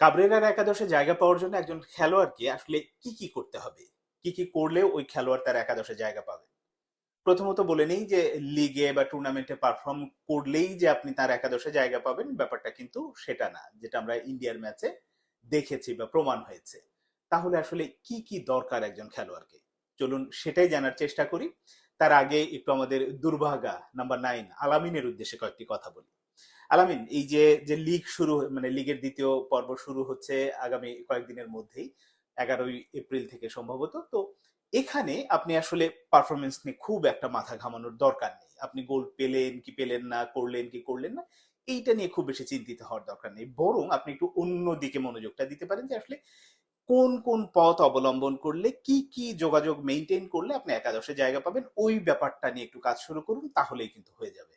কাবরেরার একাদশে জায়গা পাওয়ার জন্য একজন খেলোয়াড়কে আসলে কি কি করতে হবে? কি কি করলে ওই খেলোয়াড় তার একাদশে জায়গা পাবে? প্রথমত বলে নেই যে লিগে বা টুর্নামেন্টে পারফর্ম করলেই যে আপনি তার একাদশে জায়গা পাবেন, ব্যাপারটা কিন্তু সেটা না। যেটা আমরা ইন্ডিয়ার ম্যাচে দেখেছি বা প্রমাণ হয়েছে। তাহলে আসলে কি কি দরকার একজন খেলোয়াড়কে? চলুন সেটাই জানার চেষ্টা করি। তার আগে একটু আমাদের দুর্ভাগা নাম্বার নাইন আলামিনের উদ্দেশ্যে কয়েকটি কথা বলি। আলামিন, এই যে যে লিগ শুরু মানে লিগের দ্বিতীয় পর্ব শুরু হচ্ছে আগামী কয়েকদিনের মধ্যেই, এগারোই এপ্রিল থেকে সম্ভবত। তো এখানে আপনি আসলে পারফরমেন্স নিয়ে খুব একটা মাথা ঘামানোর দরকার নেই। আপনি গোল পেলেন কি পেলেন না, করলেন কি করলেন না, এইটা নিয়ে খুব বেশি চিন্তিত হওয়ার দরকার নেই। বরং আপনি একটু অন্য দিকে মনোযোগটা দিতে পারেন যে আসলে কোন কোন পথ অবলম্বন করলে, কি কি যোগাযোগ মেনটেন করলে আপনি একাদশে জায়গা পাবেন, ওই ব্যাপারটা নিয়ে একটু কাজ শুরু করুন, তাহলেই কিন্তু হয়ে যাবে।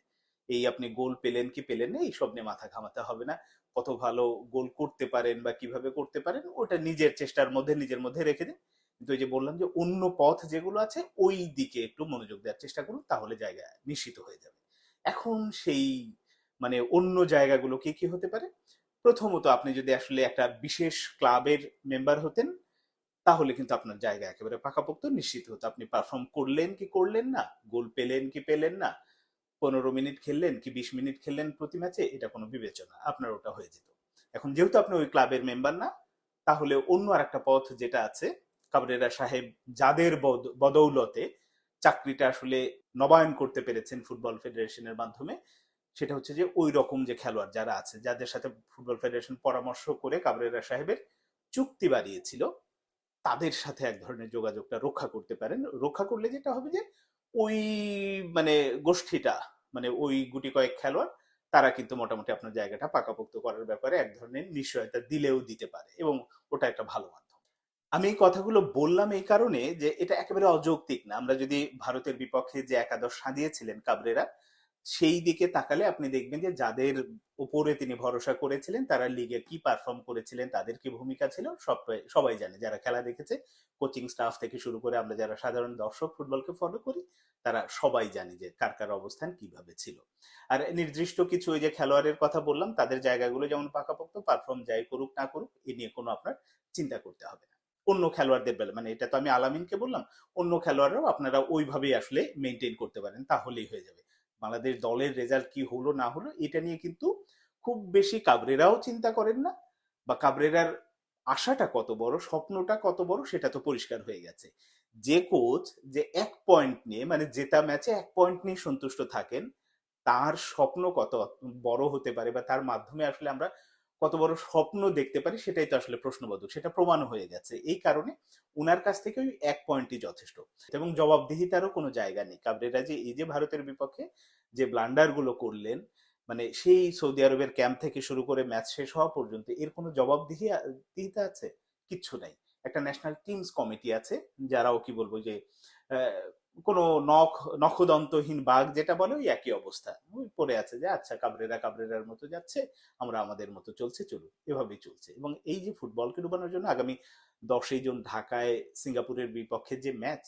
এই আপনি গোল পেলেন কি পেলেন না এইসব নিয়ে মাথা ঘামাতে হবে না। কত ভালো গোল করতে পারেন বা কীভাবে করতে পারেন, ওটা নিজের চেষ্টার মধ্যে, নিজের মধ্যে রেখে দিন। কিন্তু ওই যে বললাম যে, অন্য পথ যেগুলো আছে, ওই দিকে একটু মনোযোগ দেওয়ার চেষ্টা করুন, তাহলে জায়গা নিশ্চিত হয়ে যাবে। এখন সেই মানে অন্য জায়গাগুলো কি কি হতে পারে? প্রথমত আপনি যদি আসলে একটা বিশেষ ক্লাবের মেম্বার হতেন, তাহলে কিন্তু আপনার জায়গা একেবারে পাকাপোক্ত, নিশ্চিত হতো। আপনি পারফর্ম করলেন কি করলেন না, গোল পেলেন কি পেলেন না পনেরো মিনিট খেললেন কি বিশ মিনিট খেললেন প্রতি ম্যাচে, এটা কোনো বিবেচনা। আপনার ওটা হয়ে যেত। এখন যেহেতু আপনি ওই ক্লাবের মেম্বার না, তাহলে অন্য আর একটা পথ যেটা আছে, কাবরেরা সাহেব যাদের বদ- বদৌলতে চাকরিটা আসলে নবায়ন করতে পেরেছেন ফুটবল ফেডারেশনের মাধ্যমে, সেটা হচ্ছে যে ওই রকম যে খেলোয়াড় যারা আছে, যাদের সাথে ফুটবল ফেডারেশন পরামর্শ করে কাবরেরা সাহেবের চুক্তি বাড়িয়েছিল, তাদের সাথে এক ধরনের যোগাযোগটা রক্ষা করতে পারেন। রক্ষা করলে যেটা হবে যে ওই মানে গোষ্ঠীটা মানে ওই গুটি কয়েক খেলোয়াড়, তারা কিন্তু মোটামুটি আপনার জায়গাটা পাকাপোক্ত করার ব্যাপারে এক ধরনের নিশ্চয়তা দিলেও দিতে পারে এবং ওটা একটা ভালো মাধ্যম। আমি এই কথাগুলো বললাম এই কারণে যে এটা একেবারে অযৌক্তিক না। আমরা যদি ভারতের বিপক্ষে যে একাদশ সাজিয়েছিলেন কাবরেরা সেই দিকে তাকালে আপনি দেখবেন যে যাদের উপরে তিনি ভরসা করেছিলেন, তারা লিগে কি পারফর্ম করেছিলেন, তাদের কি ভূমিকা ছিল, সব, সবাই জানে। যারা খেলা দেখেছে কোচিং স্টাফ থেকে শুরু করে আমরা যারা সাধারণ দর্শক ফুটবলকে ফলো করি, তারা সবাই জানি যে কার কার অবস্থান কীভাবে ছিল। আর নির্দিষ্ট কিছু ওই যে খেলোয়াড়ের কথা বললাম, তাদের জায়গাগুলো যেমন পাকাপোক্ত পারফর্ম যাই করুক না করুক, এ নিয়ে কোনো আপনার চিন্তা করতে হবে না। অন্য খেলোয়াড়দের বেলা মানে এটা তো আমি আলামিনকে বললাম, অন্য খেলোয়াড়রাও আপনারা ওইভাবেই আসলে মেনটেন করতে পারেন, তাহলেই হয়ে যাবে। বাংলাদেশ দলের রেজাল্ট কি হলো না হলো, এটা নিয়ে কিন্তু খুব বেশি কাবরেরাও চিন্তা করেন না। বা কাবরেরার আশাটা কত বড়, স্বপ্নটা কত বড়, সেটা তো পরিষ্কার হয়ে গেছে। যে কোচ যে এক পয়েন্ট নিয়ে মানে জেতা ম্যাচে এক পয়েন্ট নিয়ে সন্তুষ্ট থাকেন, তার স্বপ্ন কত বড় হতে পারে বা তার মাধ্যমে আসলে আমরা কত বড় স্বপ্ন দেখতে পারি সেটাই তো আসলে প্রশ্নবোধক। সেটা প্রমাণ হয়ে গেছে। এই কারণে উনার কাছ থেকে ওই এক পয়েন্টই যথেষ্ট। এবং জবাবদিহিতারও কোনো জায়গা নেই। কাবরেরা যে এই যে ভারতের বিপক্ষে যে ব্লান্ডারগুলো করলেন মানে সেই সৌদি আরবের ক্যাম্প থেকে শুরু করে ম্যাচ শেষ হওয়া পর্যন্ত এর কোনো জবাবদিহি দিহিতা আছে? কিচ্ছু নাই। একটা ন্যাশনাল টিমস কমিটি আছে, যারাও কি বলব যে কোনো নখ, নখদন্তহীন বাঘ যেটা বলে ওই একই অবস্থা। ওই পড়ে আছে যে আচ্ছা কাবরেরা কাবরেরার মতো যাচ্ছে, আমরা আমাদের মতো চলছে চলুক এভাবেই চলছে। এবং এই যে ফুটবলকে ডুবানোর জন্য আগামী দশই জন ঢাকায় সিঙ্গাপুরের বিপক্ষে যে ম্যাচ,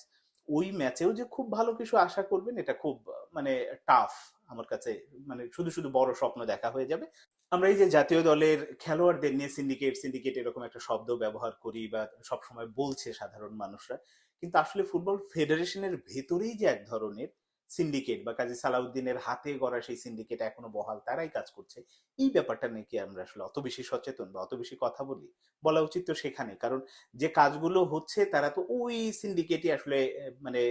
ওই ম্যাচেও যে খুব ভালো কিছু আশা করবেন, এটা খুব মানে টাফ আমার কাছে মানে শুধু শুধু বড় স্বপ্ন দেখা হয়ে যাবে। আমরা এই যে জাতীয় দলের খেলোয়াড়দের নিয়ে সিন্ডিকেট সিন্ডিকেট এরকম একটা শব্দ ব্যবহার করি বা সবসময় বলছে সাধারণ মানুষরা কিন্তু আসলে ফুটবল ফেডারেশনের ভেতরেই যে এক ধরনের সিন্ডিকেট বা কাজী সালাউদ্দিনের হাতে গড়া সেই সিন্ডিকেট এখনও বহাল, তারাই কাজ করছে, এই ব্যাপারটা নিয়ে কি আমরা আসলে অত বেশি সচেতন বা অত বেশি কথা বলি? বলা উচিত তো সেখানে, কারণ যে কাজগুলো হচ্ছে তারা তো ওই সিন্ডিকেটই আসলে মানে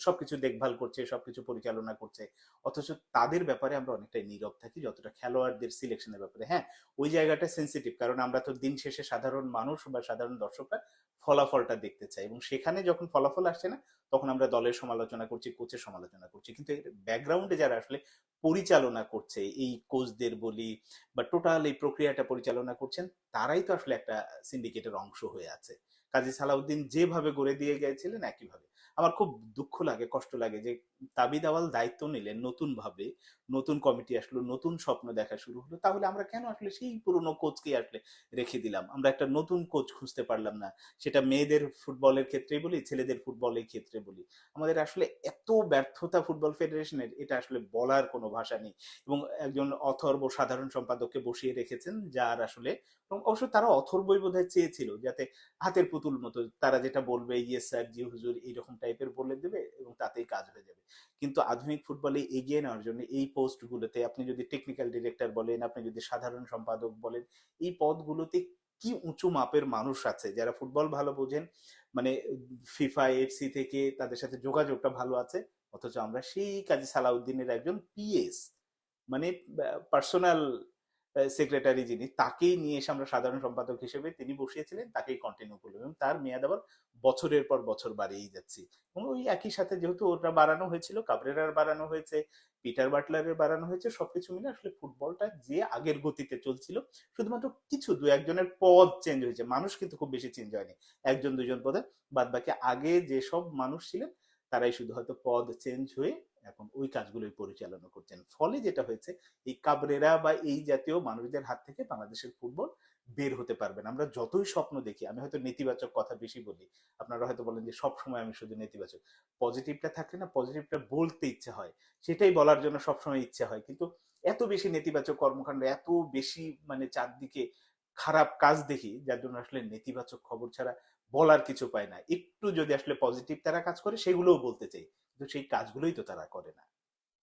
সবকিছু দেখভাল করছে, সবকিছু পরিচালনা করছে। অথচ তাদের ব্যাপারে আমরা অনেকটাই নীরব থাকি, যতটা খেলোয়াড়দের সিলেকশনের ব্যাপারে। হ্যাঁ ওই জায়গাটা সেন্সিটিভ কারণ আমরা তো দিন শেষে সাধারণ মানুষ বা সাধারণ দর্শকরা ফলাফলটা দেখতে চাই। এবং সেখানে যখন ফলাফল আসছে না, তখন আমরা দলের সমালোচনা করছি কোচের সমালোচনা করছি। কিন্তু এর ব্যাকগ্রাউন্ডে যারা আসলে পরিচালনা করছে, এই কোচদের বলি বা টোটাল এই প্রক্রিয়াটা পরিচালনা করছেন, তারাই তো আসলে একটা সিন্ডিকেটের অংশ হয়ে আছে। কাজী সালাউদ্দিন যেভাবে গড়ে দিয়ে গিয়েছিলেন, একইভাবে। আমার খুব দুঃখ লাগে, কষ্ট লাগে যে তাবিদ আওয়াল দায়িত্ব নিলেন, নতুন ভাবে নতুন কমিটি আসলো, নতুন স্বপ্ন দেখা শুরু হলো, তাহলে আমরা কেন আসলে সেই পুরনো কোচকে আসলে রেখে দিলাম? আমরা একটা নতুন কোচ খুঁজতে পারলাম না। সেটা মেয়েদের ফুটবলের ক্ষেত্রে বলি, ছেলেদের ফুটবলের ক্ষেত্রে বলি। আমাদের আসলে এত ব্যর্থতা ফুটবল ফেডারেশনের, এটা আসলে বলার কোনো ভাষা নেই। এবং একজন অথর্ব সাধারণ সম্পাদককে বসিয়ে রেখেছেন, যার আসলে অবশ্য তারা অথর্বই বোধহয় চেয়েছিল, যাতে হাতের পুতুল মতো, তারা যেটা বলবে ইয়ে স্যার, জি হুজুর, এইরকম টাইপের বলে দেবে এবং তাতেই কাজ হয়ে যাবে। কিন্তু আধুনিক ফুটবলে এগিয়ে নেওয়ার জন্য এই পোস্টগুলোতে আপনি যদি টেকনিক্যাল ডিরেক্টর বলেন, আপনি যদি সাধারণ সম্পাদক বলেন, এই পদগুলোতে কি উঁচু মাপের মানুষ আছে? যারা ফুটবল ভালো বোঝেন মানে ফিফা এফসি থেকে তাদের সাথে যোগাযোগটা ভালো আছে, অথচ আমরা সেই কাজী সালাউদ্দিনের একজন পিএস মানে পার্সোনাল সেক্রেটারি যিনি, তাকেই নিয়ে এসে আমরা সাধারণ সম্পাদক হিসেবে তিনি বসিয়েছিলেন, তাকেই কন্টিনিউ করলাম এবং তার মেয়াদ আবার বছরের পর বছর বাড়িয়েই যাচ্ছি। এবং ওই একই সাথে যেহেতু ওটা বাড়ানো হয়েছিল, কাবরেরার বাড়ানো হয়েছে, পিটার বাটলারের বাড়ানো হয়েছে, সবকিছু মিলে আসলে ফুটবলটা যে আগের গতিতে চলছিল, শুধুমাত্র কিছু, দু একজনের পদ চেঞ্জ হয়েছে, মানুষ কিন্তু খুব বেশি চেঞ্জ হয়নি। একজন, দুজন পদে বাদ বাকি আগে যেসব মানুষ ছিলেন, তারাই শুধু হয়তো পদ চেঞ্জ হয়ে এখন ওই কাজগুলোই পরিচালনা করছেন। ফলে যেটা হয়েছে, এই কাবরেরা বা এই জাতীয় মানুষদের হাত থেকে বাংলাদেশের ফুটবল বের হতে পারবেন আমরা যতই স্বপ্ন দেখি, আমি হয়তো নেতিবাচক কথা বেশি বলি, আপনারা হয়তো বলেন যে সব সময় আমি শুধু নেতিবাচক। পজিটিভটা থাকলে না, পজিটিভটা বলতে ইচ্ছে হয়, সেটাই বলার জন্য সবসময় ইচ্ছে হয়। কিন্তু এত বেশি নেতিবাচক কর্মকাণ্ড, এত বেশি মানে চারদিকে খারাপ কাজ দেখি, যার জন্য আসলে নেতিবাচক খবর ছাড়া বলার কিছু পায় না। একটু যদি আসলে পজিটিভ তারা কাজ করে, সেগুলোও বলতে চাই। কিন্তু সেই কাজগুলোই তো তারা করে না।